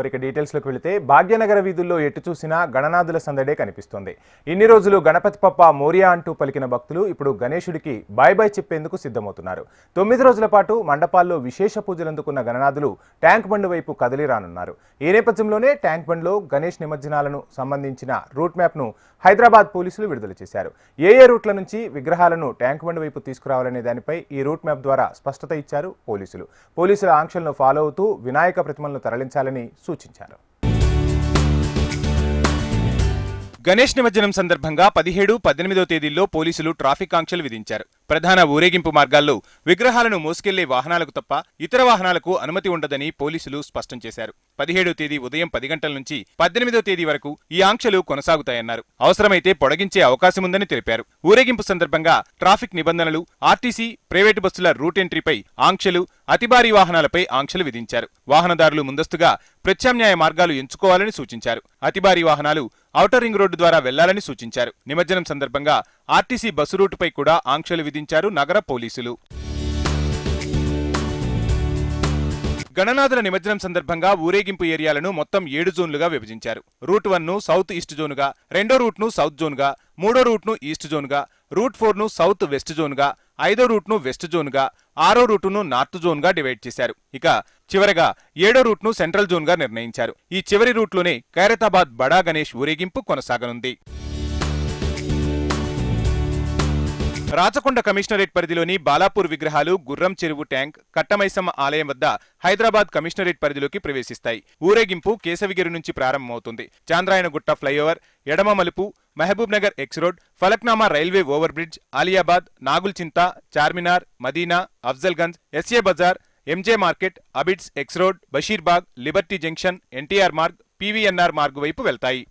మరిక డీటెయిల్స్లోకి వెళితే భాగ్యనగర వీధుల్లో ఎటు చూసినా గణనాథుల సందడే కనిపిస్తోంది. ఇన్ని రోజులు గణపతి పప్ప మోరియా అంటూ పలికిన భక్తులు ఇప్పుడు గణేశుడికి బాయ్ బాయ్ చెప్పేందుకు సిద్ధమవుతున్నారు. తొమ్మిది రోజుల పాటు మండపాల్లో విశేష పూజలు అందుకున్న గణనాథులు ట్యాంక్ బండ్ వైపు కదిలి రానున్నారు. ఈ నేపథ్యంలోనే ట్యాంక్ బండ్లో గణేష్ నిమజ్జనాలను సంబంధించిన రూట్ మ్యాప్ను హైదరాబాద్ పోలీసులు విడుదల చేశారు. ఏ ఏ రూట్ల నుంచి విగ్రహాలను ట్యాంక్ బండ్ వైపు తీసుకురావాలనే దానిపై ఈ రూట్ మ్యాప్ ద్వారా స్పష్టత ఇచ్చారు పోలీసులు. పోలీసుల ఆంక్షలను ఫాలో అవుతూ వినాయక ప్రతిమలను తరలించాలని సూచించారు. గణేష్ నిమజ్జనం సందర్భంగా పదిహేడు పద్దెనిమిదో తేదీల్లో పోలీసులు ట్రాఫిక్ ఆంక్షలు విధించారు. ప్రధాన ఊరేగింపు మార్గాల్లో విగ్రహాలను మోసుకెళ్ళే వాహనాలకు తప్ప ఇతర వాహనాలకు అనుమతి ఉండదని పోలీసులు స్పష్టం చేశారు. పదిహేడో తేదీ ఉదయం పది గంటల నుంచి పద్దెనిమిదో తేదీ వరకు ఈ ఆంక్షలు కొనసాగుతాయన్నారు. అవసరమైతే పొడగించే అవకాశముందని తెలిపారు. ఊరేగింపు సందర్భంగా ట్రాఫిక్ నిబంధనలు ఆర్టీసీ ప్రైవేటు బస్సుల రూట్ ఎంట్రీపై ఆంక్షలు అతిభారీ వాహనాలపై ఆంక్షలు విధించారు. వాహనదారులు ముందస్తుగా ప్రత్యామ్నాయ మార్గాలు ఎంచుకోవాలని సూచించారు. అతి భారీ వాహనాలు ఔటర్ రింగ్ రోడ్డు ద్వారా వెళ్ళాలని సూచించారు. నిమజ్జనం సందర్భంగా ఆర్టీసీ బస్సు రూటుపై కూడా ఆంక్షలు విధించారు నగర పోలీసులు. గణనాథుల నిమజ్జనం సందర్భంగా ఊరేగింపు ఏరియాలను మొత్తం ఏడు జోన్లుగా విభజించారు. రూట్ వన్ను సౌత్ ఈస్ట్ జోన్గా రెండో రూట్ను సౌత్ జోన్గా మూడో రూట్ను ఈస్ట్ జోన్గా రూట్ ఫోర్ను సౌత్ వెస్ట్ జోన్గా ఐదో రూట్ను వెస్ట్ జోన్గా ఆరో రూటును నార్త్ జోన్గా డివైడ్ చేశారు. ఇక చివరగా ఏడో రూట్ను సెంట్రల్ జోన్గా నిర్ణయించారు. ఈ చివరి రూట్లోనే ఖైరతాబాద్ బడా గణేష్ ఊరేగింపు కొనసాగనుంది. రాచకొండ కమిషనరేట్ పరిధిలోని బాలాపూర్ విగ్రహాలు గుర్రం చెరువు ట్యాంక్ కట్టమైసమ్మ ఆలయం వద్ద హైదరాబాద్ కమిషనరేట్ పరిధిలోకి ప్రవేశిస్తాయి. ఊరేగింపు కేశవిగిరి నుంచి ప్రారంభమవుతుంది. చాంద్రాయనగుట్ట ఫ్లైఓవర్ ఎడమ మలుపు Mahabubnagar X road Falaknuma railway over bridge Aliabad Nagulchinta Charminar Madina Afzalgunj SA Bazar MJ market Abids X road Basheerbagh Liberty junction NTR Marg PVNR Marg వైపు వెళ్తాయి.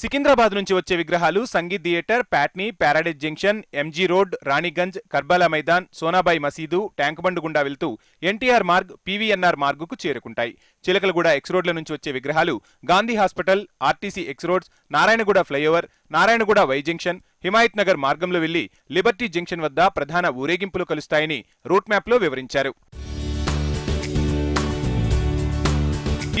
సికింద్రాబాద్ నుంచి వచ్చే విగ్రహాలు Sangeet theatre Patny Paradise junction MG road Ranigunj Karbala Maidan Sonabai మసీదు tank bund గుండా వెళ్తూ NTR Marg PVNR మార్గుకు చేరుకుంటాయి. Chilkalguda X రోడ్ల నుంచి వచ్చే విగ్రహాలు Gandhi hospital RTC X roads Narayanguda flyover Narayanguda Y junction Himayat Nagar మార్గంలో వెళ్ళి లిబర్టీ జంక్షన్ వద్ద ప్రధాన ఊరేగింపులు కలుస్తాయని రూట్ మ్యాప్లో వివరించారు.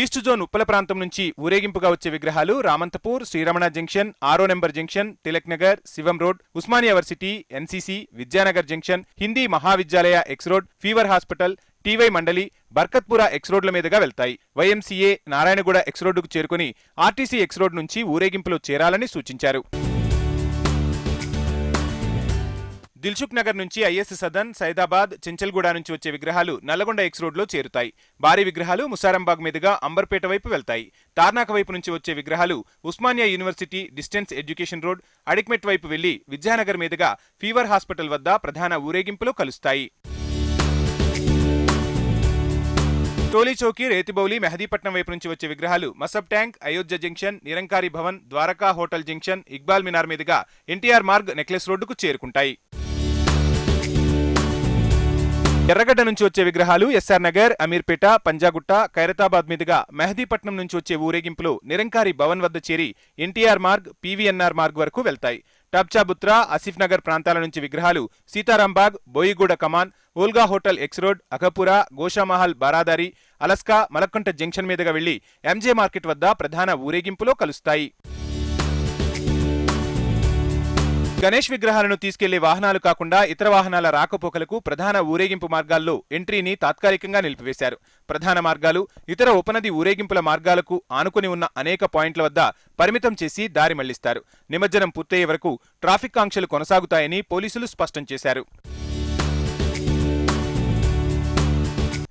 ఈస్ట్ జోన్ ఉప్పల ప్రాంతం నుంచి ఊరేగింపుగా వచ్చే విగ్రహాలు రామంతపూర్ శ్రీరమణ జంక్షన్ ఆరో number junction Tilak Nagar Shivam road Osmania varsity NCC Vidyanagar junction Hindi Mahavidyalaya X road fever hospital TY మండలి బర్కత్పురా ఎక్స్ రోడ్ల మీదుగా వెళ్తాయి. వైఎంసీఏ నారాయణగూడ ఎక్స్ రోడ్డుకు చేరుకుని ఆర్టీసీ ఎక్స్ రోడ్ నుంచి ఊరేగింపులో చేరాలని సూచించారు. దిల్సుఖ్ నగర్ నుంచి ఐఎస్ సదన్ సైదాబాద్ చెంచల్గూడ నుంచి వచ్చే విగ్రహాలు నల్లగొండ ఎక్స్ రోడ్లో చేరుతాయి. భారీ విగ్రహాలు ముసారంబాగ్ మీదుగా అంబర్పేట వైపు వెళ్తాయి. తార్నాక వైపు నుంచి వచ్చే విగ్రహాలు Osmania university distance education road Adikmet వైపు వెళ్ళి విద్యానగర్ మీదుగా ఫీవర్ హాస్పిటల్ వద్ద ప్రధాన ఊరేగింపులో కలుస్తాయి. టోలీ చౌకీ రేతిబౌలి మెహదీపట్నం వైపు నుంచి వచ్చే విగ్రహాలు Masab tank Ayodhya junction Nirankari Bhavan Dwaraka hotel junction Iqbal Minar మీదుగా ఎన్టీఆర్ మార్గ్ నెక్లెస్ రోడ్డుకు చేరుకుంటాయి. ఎర్రగడ్డ నుంచి వచ్చే విగ్రహాలు ఎస్ఆర్ నగర్ అమీర్పేట పంజాగుట్ట ఖైరతాబాద్ మీదుగా మెహదీపట్నం నుంచి వచ్చే ఊరేగింపులు నిరంకారి భవన్ వద్ద చేరి ఎన్టీఆర్ మార్గ్ పీవీఎన్ఆర్ మార్గ్ వరకు వెళ్తాయి. టబ్చాబుత్రా ఆసిఫ్ నగర్ ప్రాంతాల నుంచి విగ్రహాలు Seetharambagh Boiguda Kaman Volga hotel X road Aghapura Goshamahal Baradari Alaska Malakunta junction మీదుగా వెళ్ళి ఎంజే మార్కెట్ వద్ద ప్రధాన ఊరేగింపులో కలుస్తాయి. గణేష్ విగ్రహాలను తీసుకెళ్ళే వాహనాలు కాకుండా ఇతర వాహనాల రాకపోకలకు ప్రధాన ఊరేగింపు మార్గాల్లో ఎంట్రీని తాత్కాలికంగా నిలిపివేశారు. ప్రధాన మార్గాలు ఇతర ఉపనది ఊరేగింపుల మార్గాలకు ఆనుకుని ఉన్న అనేక పాయింట్ల వద్ద పరిమితం చేసి దారి మళ్ళిస్తారు. నిమజ్జనం పూర్తయ్యే వరకు ట్రాఫిక్ ఆంక్షలు కొనసాగుతాయని పోలీసులు స్పష్టం చేశారు.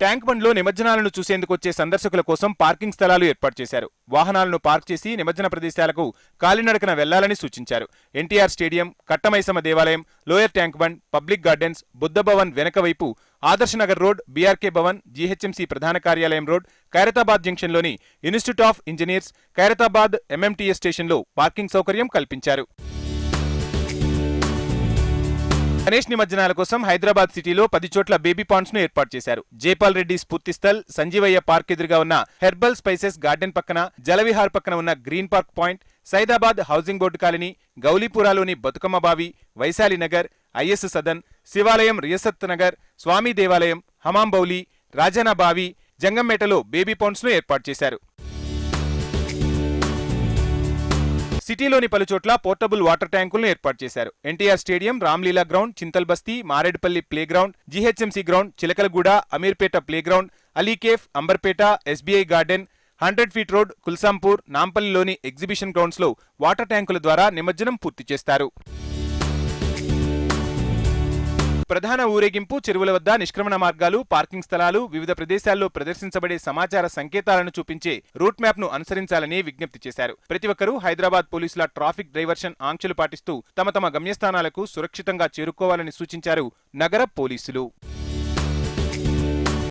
ట్యాంక్ బండ్లో నిమజ్జనాలను చూసేందుకు వచ్చే సందర్శకుల కోసం పార్కింగ్ స్థలాలు ఏర్పాటు చేశారు. వాహనాలను పార్క్ చేసి నిమజ్జన ప్రదేశాలకు కాలినడకన వెళ్ళాలని సూచించారు. ఎన్టీఆర్ స్టేడియం కట్టమైసమ్మ దేవాలయం lower tank bund public gardens Buddha Bhavan వెనక వైపు Adarshnagar road BRK Bhavan GHMC ప్రధాన కార్యాలయం road Khairatabad జంక్షన్లోని institute of engineers Khairatabad MMTS స్టేషన్లో పార్కింగ్ సౌకర్యం కల్పించారు. గణేష్ నిమజ్జనాల కోసం హైదరాబాద్ సిటీలో పది చోట్ల బేబీ పాండ్స్ను ఏర్పాటు చేశారు. జైపాల్ రెడ్డి స్ఫూర్తి స్థల్ సంజీవయ్య పార్క్ ఎదురుగా ఉన్న హెర్బల్ స్పైసెస్ గార్డెన్ పక్కన జలవిహార్ పక్కన ఉన్న green park point Saidabad housing board colony గౌలీపురాలోని Bathukamma బావి వైశాలి నగర్ ఐఎస్ సదన్ శివాలయం రియసత్ నగర్ స్వామి దేవాలయం హమాంబౌలి రాజానా బావి జంగంపేటలో బేబీ పాండ్స్ను ఏర్పాటు చేశారు. సిటీలోని పలు చోట్ల పోర్టబుల్ వాటర్ ట్యాంకులను ఏర్పాటు చేశారు. ఎన్టీఆర్ స్టేడియం రామ్లీలా గ్రౌండ్ చింతల్ బస్తీ Maredpally play ground GHMC ground Chilakalaguda Ameerpet play ground Ali cafe Amberpet SBI garden hundred feet road Kulsumpura నాంపల్లిలోని exhibition గ్రౌండ్స్లో వాటర్ ట్యాంకుల ద్వారా నిమజ్జనం పూర్తి చేస్తారు. ప్రధాన ఊరేగింపు చెరువుల వద్ద నిష్క్రమణ మార్గాలు పార్కింగ్ స్థలాలు వివిధ ప్రదేశాల్లో ప్రదర్శించబడే సమాచార సంకేతాలను చూపించే రూట్ మ్యాప్ను అనుసరించాలని విజ్ఞప్తి చేశారు. ప్రతి ఒక్కరూ హైదరాబాద్ పోలీసుల ట్రాఫిక్ డైవర్షన్ ఆంక్షలు పాటిస్తూ తమ తమ గమ్యస్థానాలకు సురక్షితంగా చేరుకోవాలని సూచించారు నగర పోలీసులు.